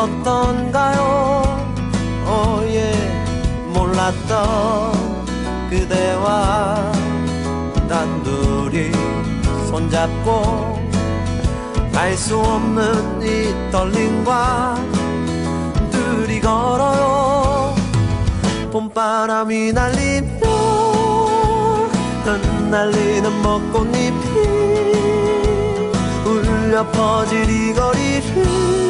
어떤가요? 오예 몰랐던 그대와 단둘이 손잡고 알 수 없는 이 떨림과 둘이 걸어요. 봄바람이 날리며 흩날리는 벚꽃잎이 울려 퍼질 이 거리를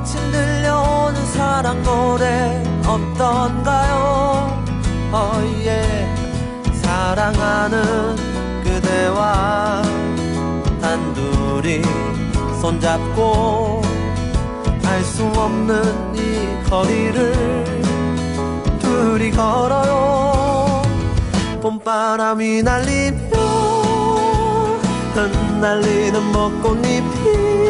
마침 들려오는 사랑 노래 어떤가요? 어예 사랑하는 그대와 단둘이 손잡고 알 수 없는 이 거리를 둘이 걸어요. 봄바람이 날리며 흩날리는 벚꽃잎이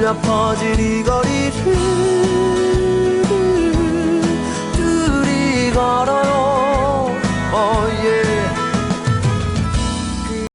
울려 퍼질 이 거리를